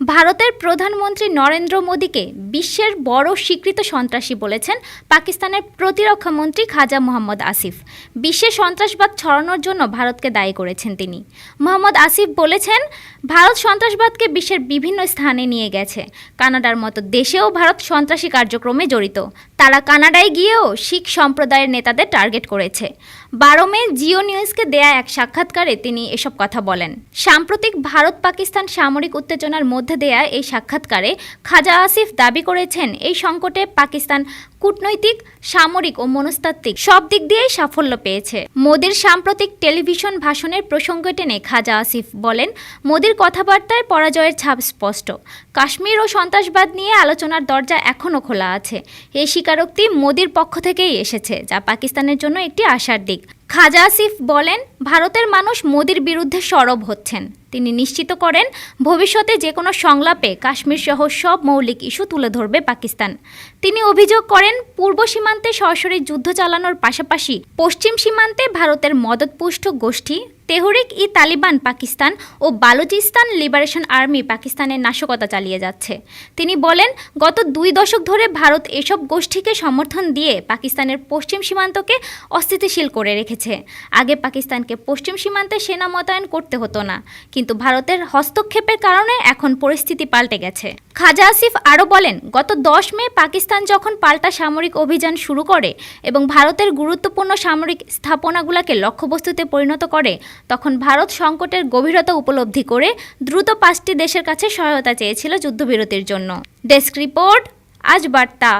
ভারতের প্রধানমন্ত্রী নরেন্দ্র মোদীকে বিশ্বের বড় স্বীকৃত সন্ত্রাসী বলেছেন পাকিস্তানের প্রতিরক্ষা মন্ত্রী খাজা মোহাম্মদ আসিফ। বিশ্বে সন্ত্রাসবাদ ছড়ানোর জন্য ভারতকে দায়ী করেছেন তিনি। মোহাম্মদ আসিফ বলেছেন, ভারত সন্ত্রাসবাদকে বিশ্বের বিভিন্ন স্থানে নিয়ে গেছে। কানাডার মতো দেশেও ভারত সন্ত্রাসী কার্যক্রমে জড়িত। তারা কানাডায় গিয়েও শিখ সম্প্রদায়ের নেতাদের টার্গেট করেছে। বারো মে জিও নিউজকে দেয়া এক সাক্ষাৎকারে তিনি এসব কথা বলেন। সাম্প্রতিক ভারত পাকিস্তান সামরিক উত্তেজনার মধ্যে দেয়া এই সাক্ষাৎকারে খাজা আসিফ দাবি করেছেন, এই সংকটে পাকিস্তান কূটনৈতিক, সামরিক ও মনস্তাত্ত্বিক সব দিক দিয়েই সাফল্য পেয়েছে। মোদির সাম্প্রতিক টেলিভিশন ভাষণের প্রসঙ্গ টেনে খাজা আসিফ বলেন, মোদির কথাবার্তায় পরাজয়ের ছাপ স্পষ্ট। কাশ্মীর ও সন্ত্রাসবাদ নিয়ে আলোচনার দরজা এখনও খোলা আছে। এই স্বীকারোক্তি মোদির পক্ষ থেকেই এসেছে, যা পাকিস্তানের জন্য একটি আশার দিক। খাজা আসিফ বলেন, ভারতের মানুষ মোদির বিরুদ্ধে সরব হচ্ছেন। তিনি নিশ্চিত করেন, ভবিষ্যতে যে কোনো সংলাপে কাশ্মীর সহ সব মৌলিক ইস্যু তুলে ধরবে পাকিস্তান। তিনি অভিযোগ করেন, পূর্ব সীমান্তে সরাসরি যুদ্ধ চালানোর পাশাপাশি পশ্চিম সীমান্তে ভারতের মদতপুষ্ট গোষ্ঠী তেহরিক ই তালিবান পাকিস্তান ও বালুচিস্তান লিবারেশন আর্মি পাকিস্তানের নাশকতা চালিয়ে যাচ্ছে। তিনি বলেন, গত দুই দশক ধরে ভারত এসব গোষ্ঠীকে সমর্থন দিয়ে পাকিস্তানের পশ্চিম সীমান্তকে অস্থিতিশীল করে রেখেছে। আগে পাকিস্তানকে পশ্চিম সীমান্তে সেনা মোতায়েন করতে হতো না, কিন্তু ভারতের হস্তক্ষেপের কারণে এখন পরিস্থিতি পাল্টে গেছে। খাজা আসিফ আরও বলেন, গত দশ মে পাকিস্তান যখন পাল্টা সামরিক অভিযান শুরু করে এবং ভারতের গুরুত্বপূর্ণ সামরিক স্থাপনাগুলোকে লক্ষ্যবস্তুতে পরিণত করে তখন ভারত সংকটের গভীরতা উপলব্ধি করে দ্রুত পাঁচটি দেশের কাছে সহায়তা চেয়েছিল যুদ্ধবিরতির জন্য। ডেস্ক রিপোর্ট, আজ বার্তা।